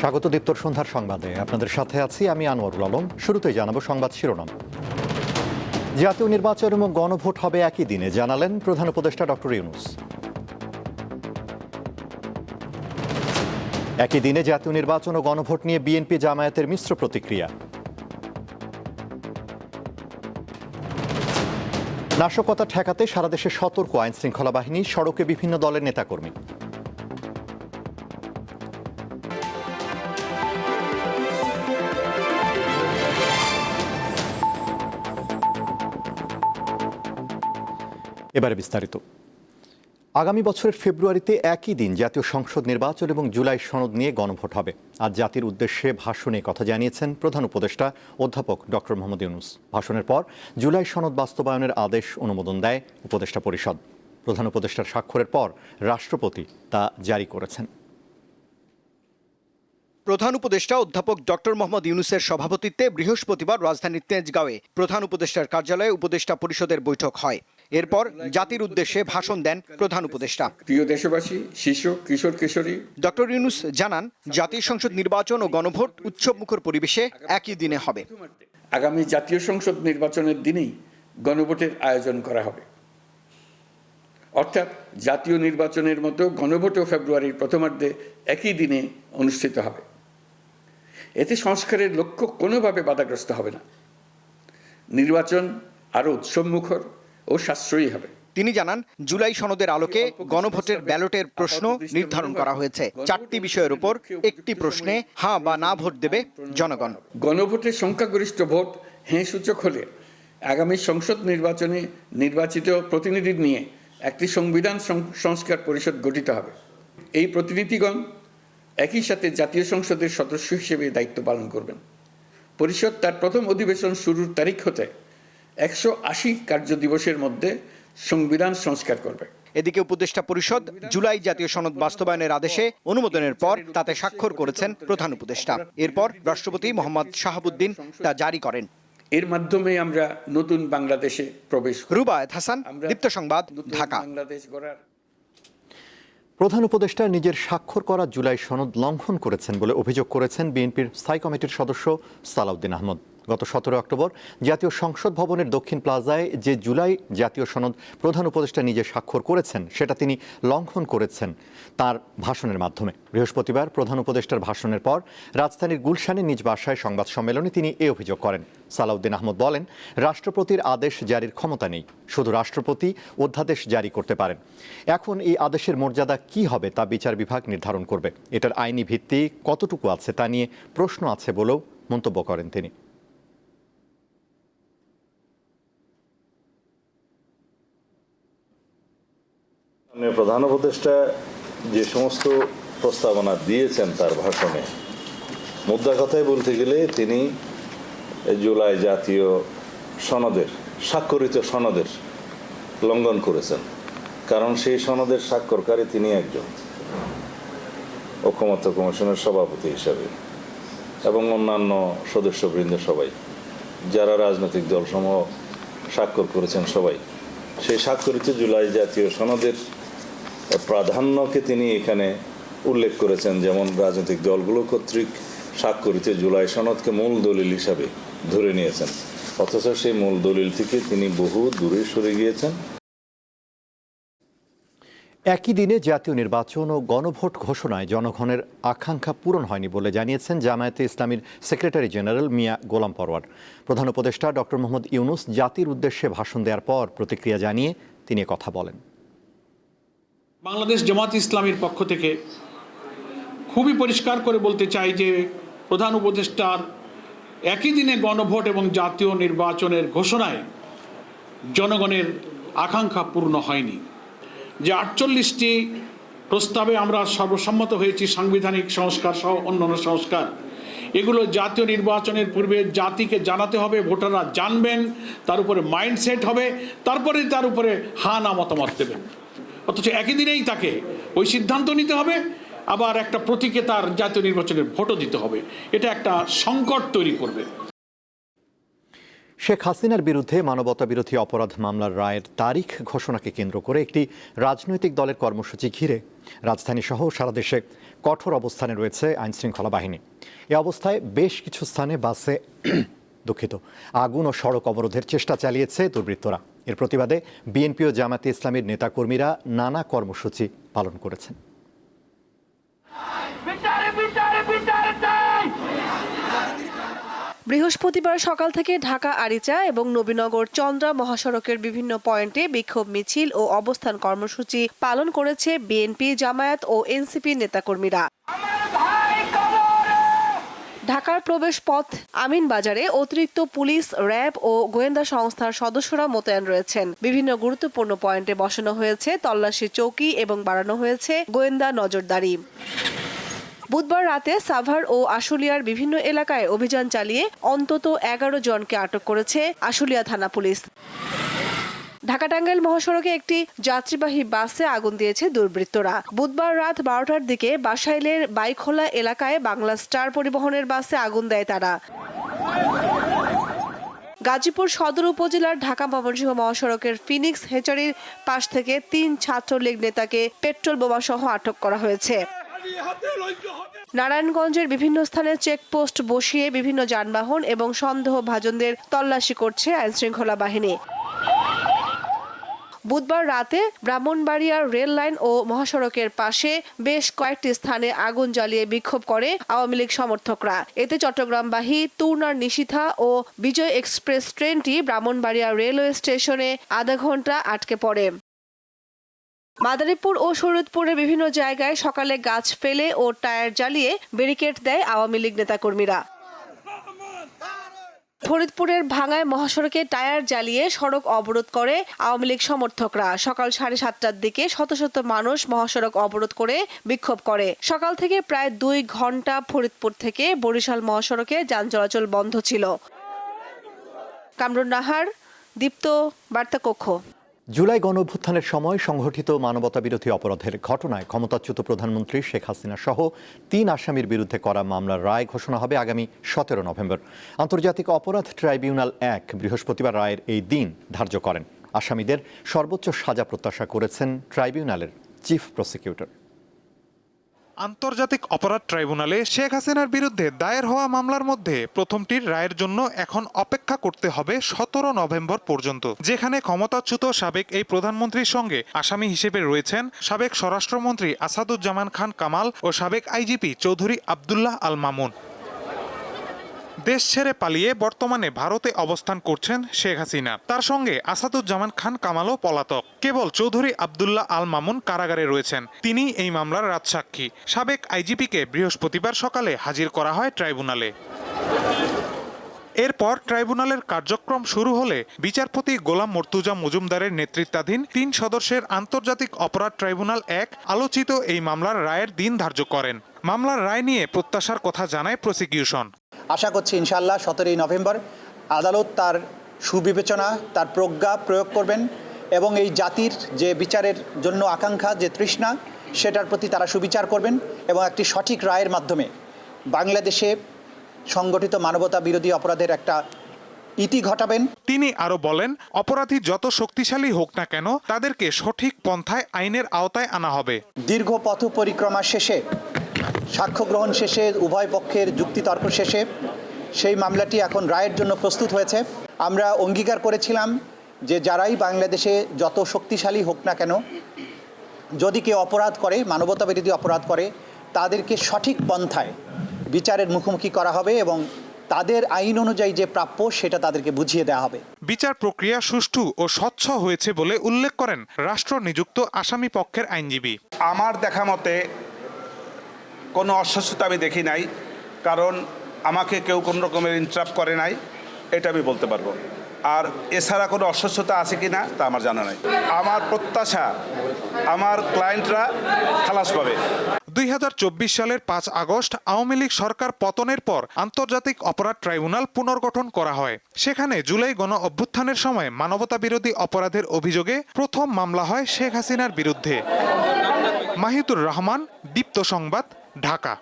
স্বাগত দীপ্তর সন্ধ্যার সংবাদে। আপনাদের সাথে আছি আমি আনোয়ারুল আলম। শুরুতেই জানাব সংবাদ শিরোনাম। জাতীয় নির্বাচন এবং গণভোট হবে একই দিনে, জানালেন প্রধান উপদেষ্টা ডক্টর ইউনুস। একই দিনে জাতীয় নির্বাচন ও গণভোট নিয়ে বিএনপি জামায়াতের মিশ্র প্রতিক্রিয়া। নাশকতা ঠেকাতে সারা দেশে সতর্ক আইন শৃঙ্খলা বাহিনী, সড়কে বিভিন্ন দলের নেতাকর্মী। এবারে বিস্তারিত। আগামী বছরের ফেব্রুয়ারিতে একই দিন জাতীয় সংসদ নির্বাচন এবং জুলাই সনদ নিয়ে গণভোট হবে। আজ জাতির উদ্দেশ্যে ভাষণে কথা জানিয়েছেন প্রধান উপদেষ্টা অধ্যাপক ডক্টর মোহাম্মদ ইউনুস। ভাষণের পর জুলাই সনদ বাস্তবায়নের আদেশ অনুমোদন দেয় উপদেষ্টা পরিষদ। প্রধান উপদেষ্টার স্বাক্ষরের পর রাষ্ট্রপতি তা জারি করেছেন। প্রধান উপদেষ্টা অধ্যাপক ডক্টর মোহাম্মদ ইউনুসের সভাপতিত্বে বৃহস্পতিবার রাজধানীর তেজগাঁওয়ে প্রধান উপদেষ্টার কার্যালয়ে উপদেষ্টা পরিষদের বৈঠক হয়। এরপর জাতির উদ্দেশ্যে ভাষণ দেন প্রধান উপদেষ্টা। প্রিয় দেশবাসী শিশু কিশোর কিশোরী। ডক্টর ইউনুস জানান জাতীয় সংসদ নির্বাচন ও গণভোট উৎসবমুখর পরিবেশে একই দিনে হবে। আগামী জাতীয় সংসদ নির্বাচনের দিনেই গণভোটের আয়োজন করা হবে। অর্থাৎ জাতীয় নির্বাচনের মতো গণভোটও ফেব্রুয়ারির প্রথমার্ধে একই দিনে অনুষ্ঠিত হবে। এতে সংস্কারের লক্ষ্য কোনোভাবে বাধাগ্রস্ত হবে না। নির্বাচন আরও উৎসবমুখর ও সাশ্রয়ী হবে। তিনি জানান জুলাই সনদের আলোকে গণভোটের ব্যালটের প্রশ্ন নির্ধারণ করা হয়েছে। চারটি বিষয়ের উপর একটি প্রশ্নে হ্যাঁ বা না ভোট দেবে জনগণ। গণভোটের সংখ্যাগরিষ্ঠ ভোট হ্যাঁ সূচক হলে আগামী সংসদ নির্বাচনে নির্বাচিত প্রতিনিধি নিয়ে একটি সংবিধান সংস্কার পরিষদ গঠিত হবে। এই প্রতিনিধিগণ একই সাথে জাতীয় সংসদের সদস্য হিসেবে দায়িত্ব পালন করবেন। পরিষদ তার প্রথম অধিবেশন শুরুর তারিখ হতে একশো আশি কার্যদিবসের মধ্যে সংবিধান সংস্কার করবে। এদিকে উপদেষ্টা পরিষদ জুলাই জাতীয় সনদ বাস্তবায়নের আদেশে অনুমোদনের পর তাতে স্বাক্ষর করেছেন প্রধান উপদেষ্টা। এরপর রাষ্ট্রপতি মোহাম্মদ শাহাবুদ্দিন তা জারি করেন। এর মাধ্যমে আমরা নতুন বাংলাদেশে প্রবেশ রুবায়ত হাসান দীপ্ত সংবাদ ঢাকা। বাংলাদেশ গড়ার প্রধান উপদেষ্টা নিজের স্বাক্ষর করা জুলাই সনদ লঙ্ঘন করেছেন বলে অভিযোগ করেছেন বিএনপির স্থায়ী কমিটির সদস্য সালাউদ্দিন আহমদ। গত সতেরো অক্টোবর, জাতীয় সংসদ ভবনের দক্ষিণ প্লাজায় যে জুলাই জাতীয় সনদ প্রধান উপদেষ্টা নিজে স্বাক্ষর করেছেন, সেটা তিনি লঙ্ঘন করেছেন তার ভাষণের মাধ্যমে। বৃহস্পতিবার প্রধান উপদেষ্টার ভাষণের পর রাজধানীর গুলশানে নিজ বাসায় সংবাদ সম্মেলনে তিনি এ অভিযোগ করেন। সালাউদ্দিন আহমদ বলেন, রাষ্ট্রপতির আদেশ জারির ক্ষমতা নেই, শুধু রাষ্ট্রপতি অধ্যাদেশ জারি করতে পারেন। এখন এই আদেশের মর্যাদা কি হবে তা বিচার বিভাগ নির্ধারণ করবে। এটার আইনি ভিত্তি কতটুকু আছে তা নিয়ে প্রশ্ন আছে বলেও মন্তব্য করেন তিনি। প্রধান উপদেষ্টা যে সমস্ত প্রস্তাবনা দিয়েছেন তার ভাষণে, মুদ্রা কথায় বলতে গেলে তিনি জুলাই জাতীয় সনদের, স্বাক্ষরিত সনদের লঙ্ঘন করেছেন। কারণ সেই সনদের স্বাক্ষরকারী তিনি একজন ঐক্যমত্য কমিশনের সভাপতি হিসাবে এবং অন্যান্য সদস্যবৃন্দ সবাই, যারা রাজনৈতিক দলসমূহ স্বাক্ষর করেছেন সবাই। সেই স্বাক্ষরিত জুলাই জাতীয় সনদের প্রাধান্যকে তিনি এখানে উল্লেখ করেছেন, যেমন রাজনৈতিক দলগুলো কর্তৃক স্বাক্ষরিত জুলাই সনদকে মূল দলিল হিসাবে ধরে নিয়েছেন। অথচ সেই মূল দলিল থেকে তিনি বহু দূরে সরে গিয়েছেন। একই দিনে জাতীয় নির্বাচন ও গণভোট ঘোষণায় জনগণের আকাঙ্ক্ষা পূরণ হয়নি বলে জানিয়েছেন জামায়াতে ইসলামীর সেক্রেটারি জেনারেল মিয়া গোলাম পরওয়ার। প্রধান উপদেষ্টা ডক্টর মোহাম্মদ ইউনুস জাতির উদ্দেশ্যে ভাষণ দেওয়ার পর প্রতিক্রিয়া জানিয়ে তিনি কথা বলেন। বাংলাদেশ জামাত ইসলামীর পক্ষ থেকে খুবই পরিষ্কার করে বলতে চাই যে প্রধান উপদেষ্টার একই দিনে গণভোট এবং জাতীয় নির্বাচনের ঘোষণায় জনগণের আকাঙ্ক্ষা পূর্ণ হয়নি। যে আটচল্লিশটি প্রস্তাবে আমরা সর্বসম্মত হয়েছি, সাংবিধানিক সংস্কার সহ অন্যান্য সংস্কার, এগুলো জাতীয় নির্বাচনের পূর্বে জাতিকে জানাতে হবে, ভোটাররা জানবেন, তার উপরে মাইন্ডসেট হবে, তারপরে তার উপরে হা না মতামত দেবেন। অথচ একই দিনেই তাকে ওই সিদ্ধান্ত নিতে হবে, আবার একটা প্রতীকে তার জাতীয় নির্বাচনের ভোটও দিতে হবে। এটা একটা সংকট তৈরি করবে। শেখ হাসিনার বিরুদ্ধে মানবতা বিরোধী অপরাধ মামলার রায়ের তারিখ ঘোষণাকে কেন্দ্র করে একটি রাজনৈতিক দলের কর্মসূচি ঘিরে রাজধানী সহ সারা দেশে কঠোর অবস্থানে রয়েছে আইনশৃঙ্খলা বাহিনী। এ অবস্থায় বেশ কিছু স্থানে বাসে দুঃখিত, আগুন ও সড়ক অবরোধের চেষ্টা চালিয়েছে দুর্বৃত্তরা। এর প্রতিবাদে বিএনপি ও জামাতে ইসলামীর নেতাকর্মীরা নানা কর্মসূচি পালন করেছেন। বৃহস্পতিবার সকাল থেকে ঢাকা আরিচা এবং নবীনগর চন্দ্রা মহাসড়কের বিভিন্ন পয়েন্টে বিক্ষোভ মিছিল ও অবস্থান কর্মসূচি পালন করেছে বিএনপি জামায়াত ও এনসিপি নেতাকর্মীরা। ঢাকার প্রবেশ পথ আমিন বাজারে অতিরিক্ত পুলিশ, র্যাব ও গোয়েন্দা সংস্থার সদস্যরা মোতায়েন রয়েছেন। বিভিন্ন গুরুত্বপূর্ণ পয়েন্টে বসানো হয়েছে তল্লাশি চৌকি এবং বাড়ানো হয়েছে গোয়েন্দা নজরদারি। বুধবার রাতে সাভার ও আশুলিয়ার বিভিন্ন এলাকায় অভিযান চালিয়ে অন্তত এগারো জনকে আটক করেছে আশুলিয়া থানা পুলিশ। ঢাকা টাঙ্গাইল মহাসড়কে একটি যাত্রীবাহী বাসে আগুন দিয়েছে দুর্বৃত্তরা। বুধবার রাত বারোটার দিকে বাসাইলের বাইখোলা এলাকায় বাংলা স্টার পরিবহনের বাসে আগুন দেয় তারা। গাজীপুর সদর উপজেলার ঢাকা ময়মনসিংহ মহাসড়কের ফিনিক্স হেচারির পাশ থেকে তিন ছাত্রলীগ নেতাকে পেট্রোল বোমা সহ আটক করা হয়েছে। নারায়ণগঞ্জের বিভিন্ন স্থানে চেকপোস্ট বসিয়ে বিভিন্ন যানবাহন এবং সন্দেহভাজনদের তল্লাশি করছে আইনশৃঙ্খলা বাহিনী। বুধবার রাতে ব্রাহ্মণবাড়িয়ার রেল লাইন ও মহাসড়কের পাশে বেশ কয়েকটি স্থানে আগুন জ্বালিয়ে বিক্ষোভ করে আওয়ামী লীগ সমর্থকরা। এতে চট্টগ্রামবাহী তুর্নার নিশিথা ও বিজয় এক্সপ্রেস ট্রেনটি ব্রাহ্মণবাড়িয়া রেলওয়ে স্টেশনে আধা ঘণ্টা আটকে পড়ে। মাদারীপুর ও শরীয়তপুরের বিভিন্ন জায়গায় সকালে গাছ ফেলে ও টায়ার জ্বালিয়ে ব্যারিকেড দেয় আওয়ামী লীগ নেতাকর্মীরা। ফরিদপুরের ভাঙায় মহাসড়কে টায়ার জ্বালিয়ে সড়ক অবরোধ করে আওয়ামী লীগ সমর্থকরা। সকাল সাড়ে সাতটার দিকে শত শত মানুষ মহাসড়ক অবরোধ করে বিক্ষোভ করে। সকাল থেকে প্রায় দুই ঘণ্টা ফরিদপুর থেকে বরিশাল মহাসড়কে যান চলাচল বন্ধ ছিল। কামরুন নাহার, দীপ্ত বার্তা কক্ষ জুলাই গণ অভ্যুত্থানের সময় সংঘটিত মানবতাবিরোধী অপরাধের ঘটনায় ক্ষমতাচ্যুত প্রধানমন্ত্রী শেখ হাসিনা সহ তিন আসামির বিরুদ্ধে করা মামলার রায় ঘোষণা হবে আগামী সতেরো নভেম্বর। আন্তর্জাতিক অপরাধ ট্রাইব্যুনাল এক বৃহস্পতিবার রায়ের এই দিন ধার্য করেন। আসামিদের সর্বোচ্চ সাজা প্রত্যাশা করেছেন ট্রাইব্যুনালের চিফ প্রসিকিউটর। আন্তর্জাতিক অপরাধ ট্রাইব্যুনালে শেখ হাসিনার বিরুদ্ধে দায়ের হওয়া মামলার মধ্যে প্রথমটির রায়ের জন্য এখন অপেক্ষা করতে হবে সতেরো নভেম্বর পর্যন্ত, যেখানে ক্ষমতাচ্যুত সাবেক এই প্রধানমন্ত্রীর সঙ্গে আসামি হিসেবে রয়েছেন সাবেক স্বরাষ্ট্রমন্ত্রী আসাদুজ্জামান খান কামাল ও সাবেক আইজিপি চৌধুরী আবদুল্লাহ আল মামুন। দেশ ছেড়ে পালিয়ে বর্তমানে ভারতে অবস্থান করছেন শেখ হাসিনা। তার সঙ্গে আসাদুজ্জামান খান কামালও পলাতক। কেবল চৌধুরী আবদুল্লাহ আল মামুন কারাগারে রয়েছেন। তিনি এই মামলার রাজসাক্ষী। সাবেক আইজিপিকে বৃহস্পতিবার সকালে হাজির করা হয় ট্রাইব্যুনালে। এরপর ট্রাইব্যুনালের কার্যক্রম শুরু হলে বিচারপতি গোলাম মর্তুজা মজুমদারের নেতৃত্বাধীন তিন সদস্যের আন্তর্জাতিক অপরাধ ট্রাইব্যুনাল এক আলোচিত এই মামলার রায়ের দিন ধার্য করেন। মামলার রায় নিয়ে প্রত্যাশার কথা জানায় প্রসিকিউশন। আশা করছি ইনশাল্লাহ সতেরোই নভেম্বর আদালত তার সুবিবেচনা তার প্রজ্ঞা প্রয়োগ করবেন এবং এই জাতির যে বিচারের জন্য আকাঙ্ক্ষা যে তৃষ্ণা সেটার প্রতি তারা সুবিচার করবেন এবং একটি সঠিক রায়ের মাধ্যমে বাংলাদেশে সংগঠিত মানবতা বিরোধী অপরাধের একটা ইতি ঘটাবেন। তিনি আরও বলেন অপরাধী যত শক্তিশালী হোক না কেন তাদেরকে সঠিক পন্থায় আইনের আওতায় আনা হবে। দীর্ঘ পথ পরিক্রমা শেষে সাক্ষ্য গ্রহণ শেষে উভয় পক্ষের যুক্তিতর্ক শেষে সেই মামলাটি এখন রায়ের জন্য প্রস্তুত হয়েছে। আমরা অঙ্গীকার করেছিলাম যে যারাই বাংলাদেশে যত শক্তিশালী হোক না কেন যদি কেউ অপরাধ করে মানবতা বিরোধী অপরাধ করে তাদেরকে সঠিক পন্থায় বিচারের মুখোমুখি করা হবে এবং তাদের আইন অনুযায়ী যে প্রাপ্য সেটা তাদেরকে বুঝিয়ে দেওয়া হবে। বিচার প্রক্রিয়া সুষ্ঠু ও স্বচ্ছ হয়েছে বলে উল্লেখ করেন রাষ্ট্র নিযুক্ত আসামি পক্ষের আইনজীবী। আমার দেখা মতে কোনো অস্বচ্ছতা আমি দেখি নাই, কারণ আমাকে কেউ কোনো রকমের ইন্টারাপ্ট করে নাই, এটা আমি বলতে পারব। আর এছাড়া কোনো অস্বচ্ছতা আছে কি না, তা আমার জানা নাই। আমার প্রত্যাশা, আমার ক্লায়েন্টরা খালাস পাবে। দুই চব্বিশ সালের পাঁচ আগস্ট আওয়ামী লীগ সরকার পতনের পর আন্তর্জাতিক অপরাধ ট্রাইব্যুনাল পুনর্গঠন করা হয়। সেখানে জুলাই গণ অভ্যুত্থানের সময় মানবতা বিরোধী অপরাধের অভিযোগে প্রথম মামলা হয় শেখ হাসিনার বিরুদ্ধে। মাহিতুর রহমান, দীপ্ত সংবাদ ঢাকা।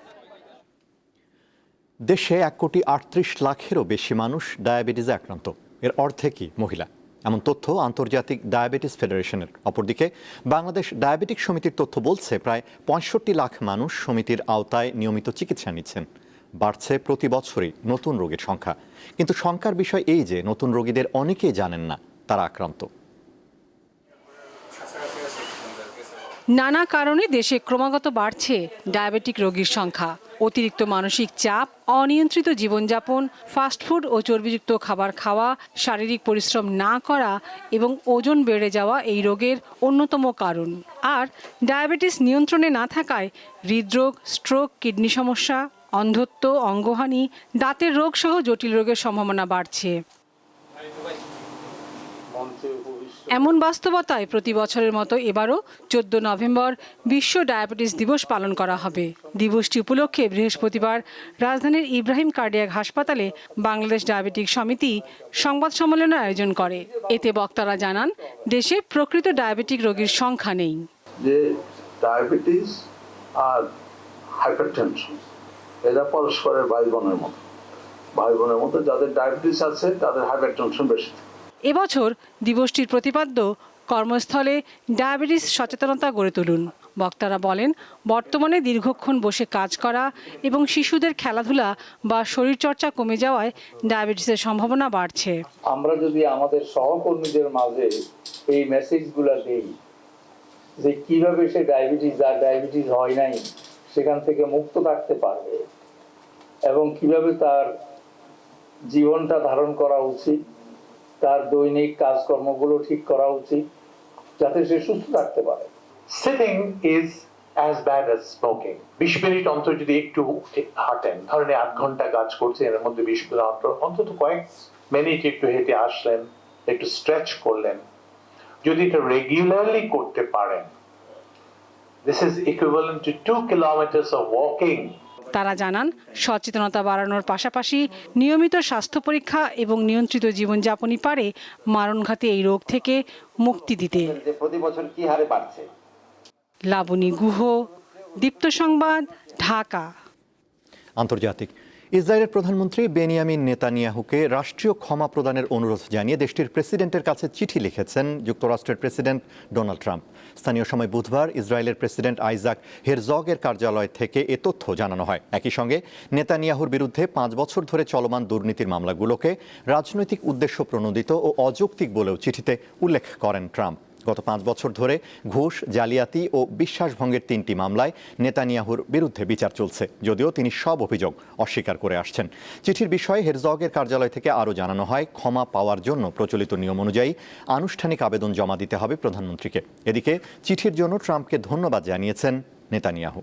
দেশে এক কোটি আটত্রিশ লাখেরও বেশি মানুষ ডায়াবেটিসে আক্রান্ত। এর অর্ধেকই মহিলা। এমন তথ্য আন্তর্জাতিক ডায়াবেটিস ফেডারেশনের। অপরদিকে, বাংলাদেশ ডায়াবেটিক সমিতির তথ্য বলছে, প্রায় পঁয়ষট্টি লাখ মানুষ সমিতির আওতায় নিয়মিত চিকিৎসা নিচ্ছেন। বাড়ছে প্রতি বছরই নতুন রোগীর সংখ্যা। কিন্তু শঙ্কার বিষয় এই যে, নতুন রোগীদের অনেকেই জানেন না, তারা আক্রান্ত। নানা কারণে দেশে ক্রমাগত বাড়ছে ডায়াবেটিক রোগীর সংখ্যা। অতিরিক্ত মানসিক চাপ, অনিয়ন্ত্রিত জীবনযাপন ফাস্টফুড ও চর্বিযুক্ত খাবার খাওয়া, শারীরিক পরিশ্রম না করা এবং ওজন বেড়ে যাওয়া এই রোগের অন্যতম কারণ। আর ডায়াবেটিস নিয়ন্ত্রণে না থাকায় হৃদরোগ স্ট্রোক কিডনি সমস্যা, অন্ধত্ব, অঙ্গহানি, দাঁতের রোগ সহ জটিল রোগের সম্ভাবনা বাড়ছে। এমন বাস্তবতায় প্রতি বছরের মতো এবারও চোদ্দ নভেম্বর বিশ্ব ডায়াবেটিস দিবস পালন করা হবে। দিবসটি উপলক্ষে বৃহস্পতিবার রাজধানীর ইব্রাহিম কার্ডিয়াক হাসপাতালে বাংলাদেশ ডায়াবেটিক সমিতি সংবাদ সম্মেলনের আয়োজন করে। এতে বক্তারা জানান, দেশে প্রকৃত ডায়াবেটিক রোগীর সংখ্যা নেই। যে ডায়াবেটিস আর হাইপারটেনশন, এরা পরস্পরের ভাই বোনের মতো। ভাই বোনের মতো, যাদের ডায়াবেটিস আছে, তাদের হাইপারটেনশন বেশি থাকে। এবছর দিবসটির প্রতিপাদ্য কর্মস্থলে ডায়াবেটিস সচেতনতা গড়ে তুলুন। বক্তারা বলেন, বর্তমানে দীর্ঘক্ষণ বসে কাজ করা এবং শিশুদের খেলাধুলা বা শরীরচর্চা কমে যাওয়ায় ডায়াবেটিসের সম্ভাবনা বাড়ছে। আমরা যদি আমাদের সহকর্মীদের মাঝে এই মেসেজগুলো দেই, যে কীভাবে সে ডায়াবেটিস, যার ডায়াবেটিস হয় নাই, সেখান থেকে মুক্ত থাকতে পারবে এবং কীভাবে তার জীবনটা ধারণ করা উচিত তার দৈনিক কাজকর্মগুলো ঠিক করা উচিত যাতে সে সুস্থ থাকতে পারে। Sitting is as bad as smoking বিশ মিনিট অন্তর যদি একটু হাঁটেন, ধরেন ঘণ্টা কাজ করছেন, এর মধ্যে বিশ মিনিট অন্তর, অন্তত কয়েক মিনিট একটু হেঁটে আসলেন, একটু স্ট্রেচ করলেন, যদি এটা রেগুলারলি করতে পারেন this is equivalent to two kilometres of walking তারা জানান সচেতনতা বাড়ানোর পাশাপাশি নিয়মিত স্বাস্থ্য পরীক্ষা এবং নিয়ন্ত্রিত জীবনযাপনই পারে মারণঘাতী এই রোগ থেকে মুক্তি দিতে। লাবনী প্রতি বছর কি হারে বাড়ছে? লাবণী গুহ দীপ্ত সংবাদ ঢাকা। আন্তর্জাতিক ইসরায়েলের প্রধানমন্ত্রী বেনিয়ামিন নেতানিয়াহুকে রাষ্ট্রীয় ক্ষমা প্রদানের অনুরোধ জানিয়ে দেশটির প্রেসিডেন্টের কাছে চিঠি লিখেছেন যুক্তরাষ্ট্রের প্রেসিডেন্ট ডোনাল্ড ট্রাম্প। স্থানীয় সময় বুধবার ইসরায়েলের প্রেসিডেন্ট আইজাক হেরজগের কার্যালয় থেকে এ তথ্য জানানো হয়। একই সঙ্গে নেতানিয়াহুর বিরুদ্ধে পাঁচ বছর ধরে চলমান দুর্নীতির মামলাগুলোকে রাজনৈতিক উদ্দেশ্য প্রণোদিত ও অযৌক্তিক বলেও চিঠিতে উল্লেখ করেন ট্রাম্প। গত পাঁচ বছর ধরে ঘুষ, জালিয়াতি ও বিশ্বাসভঙ্গের তিনটি মামলায় নেতানিয়াহুর বিরুদ্ধে বিচার চলছে, যদিও তিনি সব অভিযোগ অস্বীকার করে আসছেন। চিঠির বিষয়ে হেরজগের কার্যালয় থেকে আরও জানানো হয়, ক্ষমা পাওয়ার জন্য প্রচলিত নিয়ম অনুযায়ী আনুষ্ঠানিক আবেদন জমা দিতে হবে প্রধানমন্ত্রীকে। এদিকে চিঠির জন্য ট্রাম্পকে ধন্যবাদ জানিয়েছেন নেতানিয়াহু।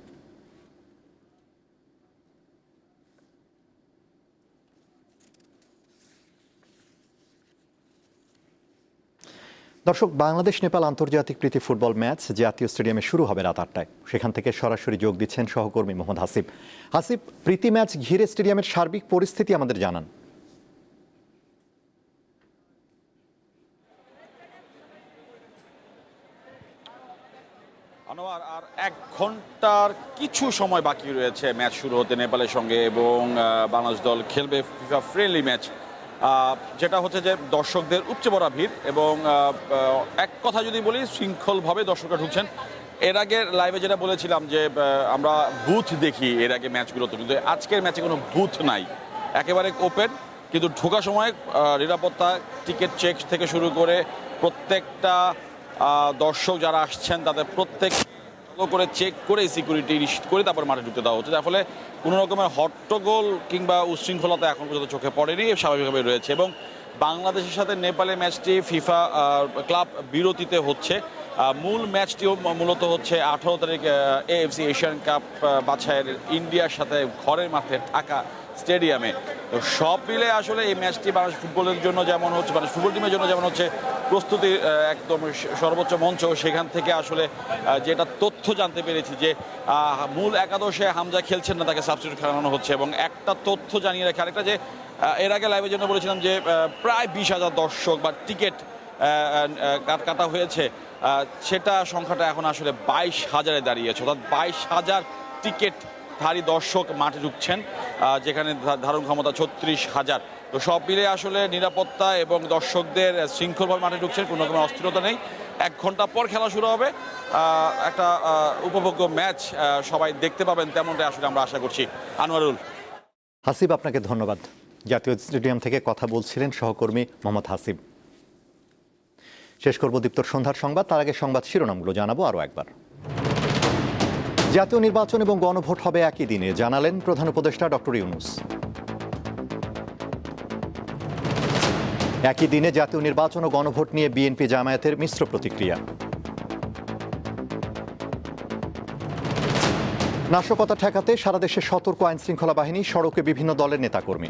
দর্শক, বাংলাদেশ, নেপাল আন্তর্জাতিক প্রীতি ফুটবল ম্যাচ জাতীয় স্টেডিয়ামে শুরু হবে রাত আটটায়। সেখান থেকে সরাসরি যোগ দিচ্ছেন সহকর্মী মোহাম্মদ হাসিব। হাসিব, প্রীতি ম্যাচ ঘিরে স্টেডিয়ামের সার্বিক পরিস্থিতি আমাদের জানান। আনোয়ার, আর এক ঘণ্টার কিছু সময় বাকি রয়েছে। ম্যাচ শুরু হতে নেপালের সঙ্গে এবং বাংলাদেশ দল খেলবে ফিফা ফ্রেন্ডলি ম্যাচ। যেটা হচ্ছে যে দর্শকদের উপচে পড়া ভিড় এবং এক কথা যদি বলি, শৃঙ্খলভাবে দর্শকরা ঢুকছেন। এর আগে লাইভে যেটা বলেছিলাম যে আমরা বুথ দেখি এর আগে ম্যাচগুলোতে, কিন্তু আজকের ম্যাচে কোনো বুথ নাই। একেবারে ওপেন কিন্তু ঢোকার সময় নিরাপত্তা টিকিট চেক থেকে শুরু করে প্রত্যেকটা দর্শক যারা আসছেন, তাদের প্রত্যেক করে চেক করে সিকিউরিটি নিশ্চিত করে তারপর মাঠে ঢুকতে দেওয়া হচ্ছে। যার ফলে কোনো রকমের হট্টগোল কিংবা উচ্ছৃঙ্খলতা এখন পর্যন্ত চোখে পড়েনি স্বাভাবিকভাবে রয়েছে এবং বাংলাদেশের সাথে নেপালের ম্যাচটি ফিফা ক্লাব বিরতিতে হচ্ছে। মূল ম্যাচটিও মূলত হচ্ছে আঠারো তারিখ এএফসি এশিয়ান কাপ বাছাইয়ের ইন্ডিয়ার সাথে ঘরের মাঠে ঢাকা স্টেডিয়ামে। তো সব মিলে আসলে এই ম্যাচটি বাংলাদেশ ফুটবলের জন্য যেমন হচ্ছে বাংলাদেশ ফুটবল টিমের জন্য যেমন হচ্ছে প্রস্তুতি একদম সর্বোচ্চ মঞ্চ, সেখান থেকে আসলে যেটা তথ্য জানতে পেরেছি যে মূল একাদশে হামজা খেলছেন না, তাকে সাবস্টিটিউট খেলানো হচ্ছে এবং একটা তথ্য জানিয়ে রাখি, আরেকটা যে এর আগে লাইভের জন্য বলেছিলাম যে প্রায় বিশ হাজার দর্শক বা টিকিট কাটা হয়েছে সেটা সংখ্যাটা এখন আসলে বাইশ হাজারে দাঁড়িয়েছে, অর্থাৎ বাইশ হাজার টিকিট ধারী দর্শক মাঠে ঢুকছেন যেখানে ধারণ ক্ষমতা ছত্রিশ হাজার। তো সব মিলে আসলে নিরাপত্তা এবং দর্শকদের শৃঙ্খলভাবে মাঠে ঢুকছেন, কোনো রকমের অস্থিরতা নেই। এক ঘণ্টা পর খেলা শুরু হবে একটা উপভোগ্য ম্যাচ সবাই দেখতে পাবেন, তেমনটাই আসলে আমরা আশা করছি। আনোয়ারুল। হাসিব, আপনাকে ধন্যবাদ। জাতীয় স্টেডিয়াম থেকে কথা বলছিলেন সহকর্মী মোহাম্মদ হাসিব। শেষ করব দীপ্তর সন্ধ্যার সংবাদ, তার আগে সংবাদ শিরোনামগুলো জানাব আরও একবার। জাতীয় নির্বাচন এবং গণভোট হবে একই দিনে, জানালেন প্রধান উপদেষ্টা ডক্টর ইউনুস। একই দিনে জাতীয় নির্বাচন ও গণভোট নিয়ে বিএনপি জামায়াতের মিশ্র প্রতিক্রিয়া। নাশকতা ঠেকাতে সারা দেশে সতর্ক আইনশৃঙ্খলা বাহিনী, সড়কে বিভিন্ন দলের নেতাকর্মী।